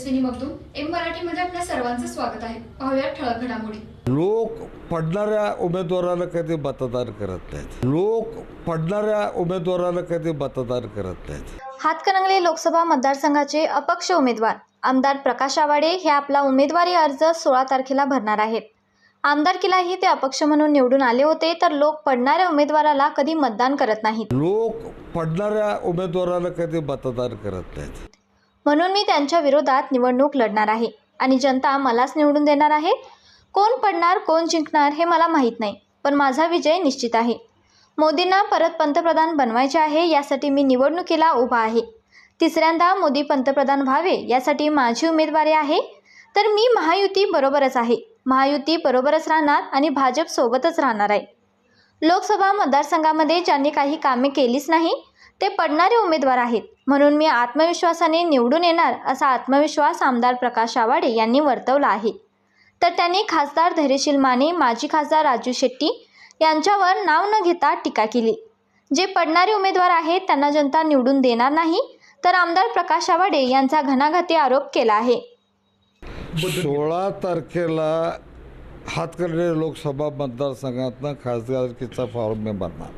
Tejaswini Magdum M मराठीमध्ये आपल्या सर्वांचं स्वागत आहे. पाहूया ठळक घडामोडी. लोक पडणाऱ्या उमेदवाराला कधी मतदान करत नाहीत? लोक पडणाऱ्या उमेदवाराला कधी मतदान करत नाहीत? हातकणंगले लोकसभा मतदारसंघाचे अपक्ष उमेदवार आमदार प्रकाश आवाडे हे आपला उमेदवारी अर्ज सोळा तारखेला भरणार आहेत. आमदारकीलाही ते अपक्ष म्हणून निवडून आले होते तर लोक पडणाऱ्या उमेदवाराला कधी मतदान करत नाहीत? लोक पडणाऱ्या उमेदवाराला कधी मतदान करत नाहीत? म्हणून मी त्यांच्या विरोधात निवडणूक लढणार आहे. आणि जनता मलाच निवडून देणार आहे? कोण पडणार कोण जिंकणार हे मला माहीत नाही पण माझा विजय निश्चित आहे. मोदींना परत पंतप्रधान बनवायचे आहे यासाठी मी निवडणुकीला उभा आहे. तिसऱ्यांदा मोदी पंतप्रधान व्हावे यासाठी माझी उमेदवारी आहे. तर मी महायुती बरोबरच आहे. महायुती बरोबरच राहणार आणि भाजप सोबतच राहणार आहे. लोकसभा मतदारसंघामध्ये ज्यांनी काही कामे केलीच नाही ते पडणारे उमेदवार आहेत. म्हणून मी आत्मविश्वासाने निवडून येणार असा आत्मविश्वास आमदार प्रकाश आवाडे यांनी वर्तवला आहे. तर त्यांनी खासदार धैर्यशील माने माजी खासदार राजू शेट्टी यांच्यावर नाव न घेता टीका केली. जे पडणारे उमेदवार आहेत त्यांना जनता निवडून देणार नाही तर आमदार प्रकाश आवाडे यांचा घणाघाती आरोप केला आहे. सोळा तारखेला हातकर्णे लोकसभा मतदारसंघातनं खासदारकीचा फॉर्म मी भरणार.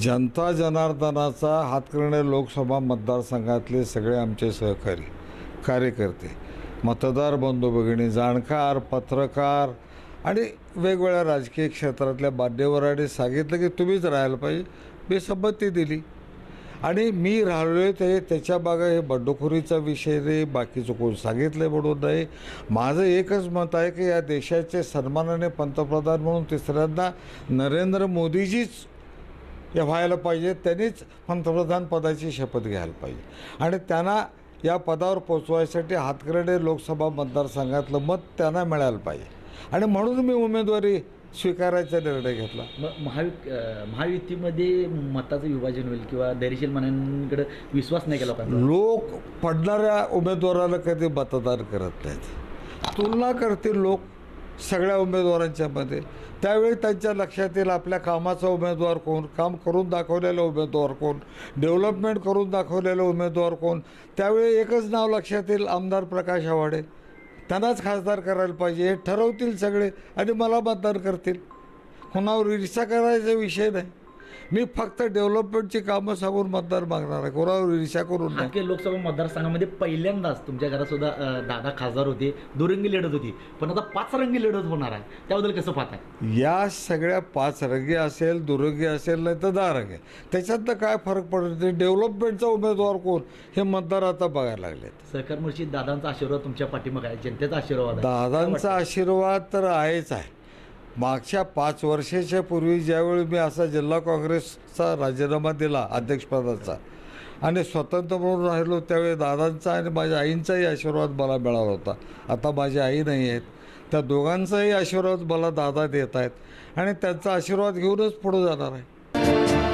जनता जनार्दनाचा हातकर्णे लोकसभा मतदारसंघातले सगळे आमचे सहकारी कार्यकर्ते मतदार बंधू भगिनी जाणकार पत्रकार आणि वेगवेगळ्या राजकीय क्षेत्रातल्या मान्यवरांनी सांगितलं की तुम्हीच राहायला पाहिजे. मी संमती दिली. आणि मी राहिलो ते त्याच्या बागा हे बंडखोरीचा विषय नाही बाकीचं कोण सांगितलं म्हणून नाही. माझं एकच मत आहे की या देशाचे सन्मानाने पंतप्रधान म्हणून तिसऱ्यांदा नरेंद्र मोदीजीच हे व्हायला पाहिजे त्यांनीच पंतप्रधान पदाची शपथ घ्यायला पाहिजे. आणि त्यांना या पदावर पोचवायसाठी हातकर्णे लोकसभा मतदारसंघातलं मत त्यांना मिळायला पाहिजे. आणि म्हणून मी उमेदवारी स्वीकारायचा निर्णय घेतला. अं, महायुतीमध्ये मताचं विभाजन होईल किंवा धैर्यशील मानांकडे विश्वास नाही केला पाहिजे? लोक पडणाऱ्या उमेदवाराला कधी मतदान करत नाहीत. तुलना करतील लोक सगळ्या उमेदवारांच्यामध्ये त्यावेळी त्यांच्या लक्षात येईल आपल्या कामाचा उमेदवार कोण काम करून दाखवलेला उमेदवार कोण डेव्हलपमेंट करून दाखवलेला उमेदवार कोण त्यावेळी एकच नाव लक्षात येईल आमदार प्रकाश आवाडे त्यांनाच खासदार करायला पाहिजे हे ठरवतील सगळे आणि मला मतदान करतील. कोणावर ईर्षा करायचा विषय नाही. मी फक्त डेव्हलपमेंटची कामं सांगून मतदार मागणार आहे. कोणावर ईर्षा करून नाही लोकसभा मतदारसंघामध्ये पहिल्यांदाच तुमच्या घरात सुद्धा अं, दादा खासदार होते दुरंगी लढत होती. पण आता पाच रंगी लढत होणार आहे. त्याबद्दल कसं पाहताय? या सगळ्या पाच रंगी असेल दुरंगी असेल नाही तर दहा रंगी त्याच्यातनं काय फरक पडतो ते डेव्हलपमेंटचा उमेदवार कोण? हे मतदार आता बघायला लागलेत. सहकार मुळशी दादांचा आशीर्वाद तुमच्या पाठीमागे आहे. जनतेचा आशीर्वाद आहे. दादांचा आशीर्वाद तर आहेच आहे. मागच्या पाच वर्षाच्या पूर्वी ज्यावेळी मी असा जिल्हा काँग्रेसचा राजीनामा दिला अध्यक्षपदाचा आणि स्वतंत्र म्हणून राहिलो त्यावेळी दादांचा आणि माझ्या आईंचाही आशीर्वाद मला मिळाला होता. आता माझी आई नाही आहेत. त्या दोघांचाही आशीर्वाद मला दादा देत आहेत आणि त्यांचा आशीर्वाद घेऊनच पुढे जाणार आहे.